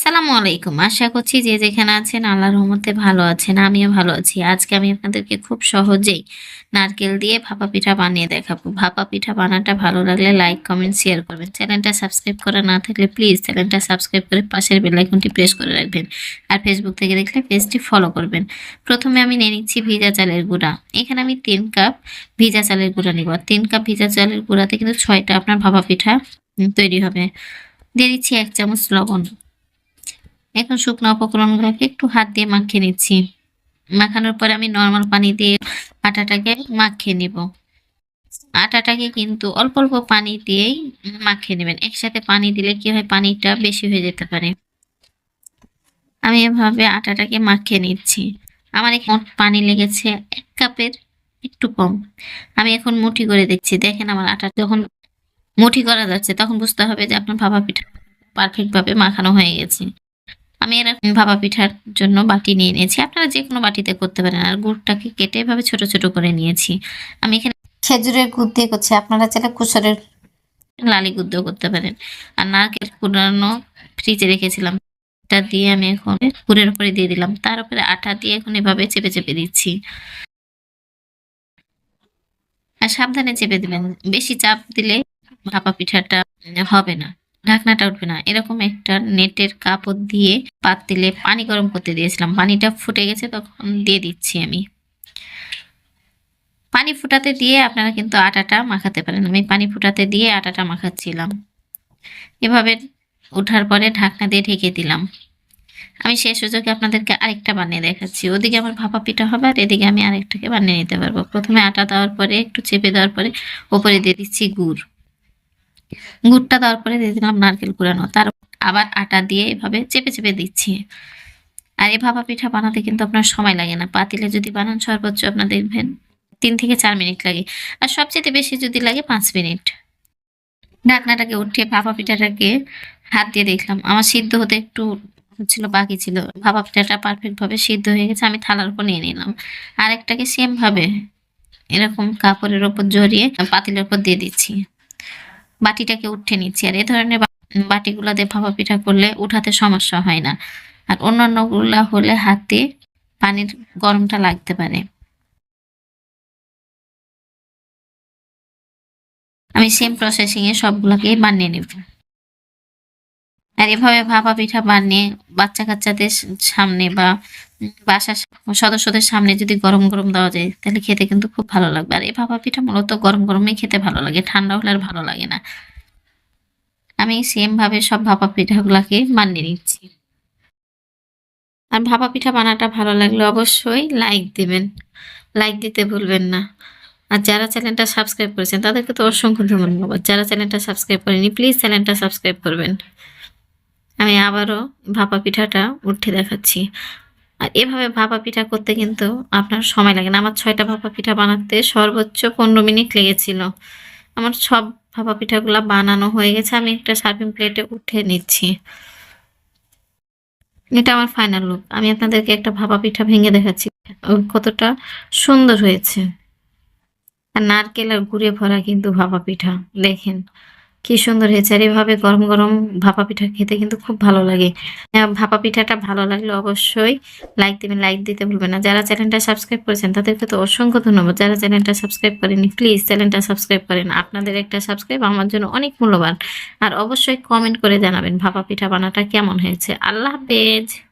আসসালামু আলাইকুম। আশা করছি যে যেখানে আছেন আল্লাহর রহমতে ভালো আছেন, আমিও ভালো আছি। আজকে আমি আপনাদেরকে খুব সহজেই নারকেল দিয়ে ভাপা পিঠা বানিয়ে দেখাবো। ভাপা পিঠা বানাটা ভালো লাগলে লাইক, কমেন্ট শেয়ার করবেন। চ্যানেলটা সাবস্ক্রাইব করা না থাকলে প্লিজ চ্যানেলটা সাবস্ক্রাইব করে পাশের বেল আইকনটি প্রেস করে রাখবেন। আর ফেসবুক থেকে দেখলে পেজটি ফলো করবেন। প্রথমে আমি নিয়ে নিচ্ছি ভিজা চালের গুঁড়া। এখানে আমি তিন কাপ ভিজা চালের গুঁড়া নিব। তিন কাপ ভিজা চালের গুঁড়াতে কিন্তু ছয়টা আপনার ভাপা পিঠা তৈরি হবে। দিয়ে দিচ্ছি এক চামচ লবণ। এখন শুকনো উপকরণগুলোকে একটু হাত দিয়ে মাখিয়ে নিচ্ছি। মাখানোর পরে আমি নর্মাল পানি দিয়ে আটাটাকে মাখিয়ে নিব। আটাটাকে কিন্তু অল্প অল্প পানি দিয়েই মাখিয়ে নেবেন। একসাথে পানি দিলে কি হয়? পানিটা বেশি হয়ে যেতে পারে। আমি এভাবে আটাটাকে মাখিয়ে নিচ্ছি। আমার এখন পানি লেগেছে এক কাপের একটু কম। আমি এখন মুঠি করে দেখছি দেখেন আমার আটা যখন মুঠি করা যাচ্ছে, তখন বুঝতে হবে যে আপনার ভাপা পিঠা পারফেক্টভাবে মাখানো হয়ে গেছে। আমি এরকম ভাপা পিঠার জন্য বাটি নিয়ে নিয়েছি। আপনারা যে কোনো বাটিতে করতে পারেন। আর গুড়টাকে কেটে এভাবে ছোট ছোট করে নিয়েছি। আমি এখানে খেজুরের গুড় দিয়ে করছি। আপনারা চাইলে কুসরের লালি দিয়েও করতে পারেন। আর নারকেল কুড়ানো ফ্রিজে রেখেছিলাম। এটা দিয়ে আমি এখন গুড়ের উপরে দিয়ে দিলাম। তার উপরে আটা দিয়ে এখন এভাবে চেপে চেপে দিচ্ছি। আর সাবধানে চেপে দিবেন। বেশি চাপ দিলে ভাপা পিঠাটা হবে না। ঢাকনাটা উঠবে না। এরকম একটা নেটের কাপড় দিয়ে পাতিলে পানি গরম করতে দিয়েছিলাম। পানিটা ফুটে গেছে, তখন দিয়ে দিচ্ছি আমি। পানি ফুটাতে দিয়ে আপনারা কিন্তু আটাটা মাখাতে পারেন। আমি পানি ফুটাতে দিয়ে আটাটা মাখাচ্ছিলাম। এভাবে ওঠার পরে ঢাকনা দিয়ে ঢেকে দিলাম। আমি শেষ সুযোগে আপনাদেরকে আরেকটা বানিয়ে দেখাচ্ছি। ওদিকে আমার ভাপা পিঠা হবে আর এদিকে আমি আরেকটাকে বানিয়ে নিতে পারব। প্রথমে আটা দেওয়ার পরে, একটু চেপে দেওয়ার পরে, ওপরে দিয়ে দিচ্ছি গুড়। গুড়টা দেওয়ার পরে দিয়ে দিলাম নারকেল কুড়ানো। তার আবার আটা দিয়ে এভাবে চেপে চেপে দিচ্ছি। আর এই ভাপা পিঠা বানাতে কিন্তু আপনার সময় লাগে না। পাতিলে যদি বানান সর্বোচ্চ আপনার দেখবেন, তিন থেকে চার মিনিট লাগে। আর সবচেয়ে বেশি যদি লাগে, পাঁচ মিনিট। ঢাকনাটাকে উঠিয়ে ভাপা পিঠাটাকে হাত দিয়ে দেখলাম। আমার সিদ্ধ হতে একটু ছিল, বাকি ছিল। ভাপা পিঠাটা পারফেক্টভাবে সিদ্ধ হয়ে গেছে। আমি থালার উপর নিয়ে নিলাম। আরেকটাকে সেমভাবে এরকম কাপড়ের ওপর জড়িয়ে পাতিলের উপর দিয়ে দিচ্ছি। বাটিটাকে উঠে নিচ্ছি। আর এ ধরনের বাটিগুলো দিয়ে ভাপা পিঠা করলে উঠাতে সমস্যা হয় না। আর অন্যান্যগুলা হলে হাতে পানির গরমটা লাগতে পারে। আমি সেম প্রসেসিং এ সবগুলোকে বানিয়ে নেব। আর এভাবে ভাপা পিঠা বানিয়ে বাচ্চা কাচ্চাদের সামনে বা বাসার সদস্যদের সামনে যদি গরম গরম দেওয়া যায়, তাহলে খেতে কিন্তু খুব ভালো লাগবে। আর এই ভাপা পিঠা মূলত গরম গরমই খেতে ভালো লাগে, ঠান্ডা হলে আর ভালো লাগে না। আমি সেম ভাবে সব ভাপা পিঠাগুলাকে বানিয়ে নিচ্ছি। আর ভাপা পিঠা বানাটা ভালো লাগলে অবশ্যই লাইক দেবেন। লাইক দিতে ভুলবেন না। আর যারা চ্যানেলটা সাবস্ক্রাইব করেছেন, তাদেরকে তো অসংখ্য ধন্যবাদ। যারা চ্যানেলটা সাবস্ক্রাইব করেনি প্লিজ চ্যানেলটা সাবস্ক্রাইব করবেন। আমি আবারও ভাপা পিঠাটা উঠে দেখাচ্ছি। আর এভাবে ভাপা পিঠা করতে কিন্তু আপনার সময় লাগে না। আমার ছয়টা ভাপা পিঠা বানাতে সর্বোচ্চ পনেরো মিনিট লেগেছিল। আমার সব ভাপা পিঠাগুলো বানানো হয়ে গেছে। আমি একটা সার্ভিং প্লেটে উঠে নিচ্ছি। এটা আমার ফাইনাল লুক আমি আপনাদেরকে একটা ভাপা পিঠা ভেঙে দেখাচ্ছি। কতটা সুন্দর হয়েছে। আর নারকেল আর গুড়ে ভরা কিন্তু ভাপা পিঠা। দেখেন। কি সুন্দর হয়েছে। আর এভাবে গরম গরম ভাপা পিঠা খেতে কিন্তু খুব ভালো লাগে। আহ, ভাপা পিঠাটা ভালো লাগলে অবশ্যই লাইক দিবেন লাইক দিতে ভুলবেন না। যারা চ্যানেলটা সাবস্ক্রাইব করেছেন তাদেরকে তো অসংখ্য ধন্যবাদ। যারা চ্যানেলটা সাবস্ক্রাইব করেনি প্লিজ চ্যানেলটা সাবস্ক্রাইব করেন। আপনাদের একটা সাবস্ক্রাইব আমার জন্য অনেক মূল্যবান। আর অবশ্যই কমেন্ট করে জানাবেন ভাপা পিঠা বানাটা কেমন হয়েছে। আল্লাহ হাফেজ।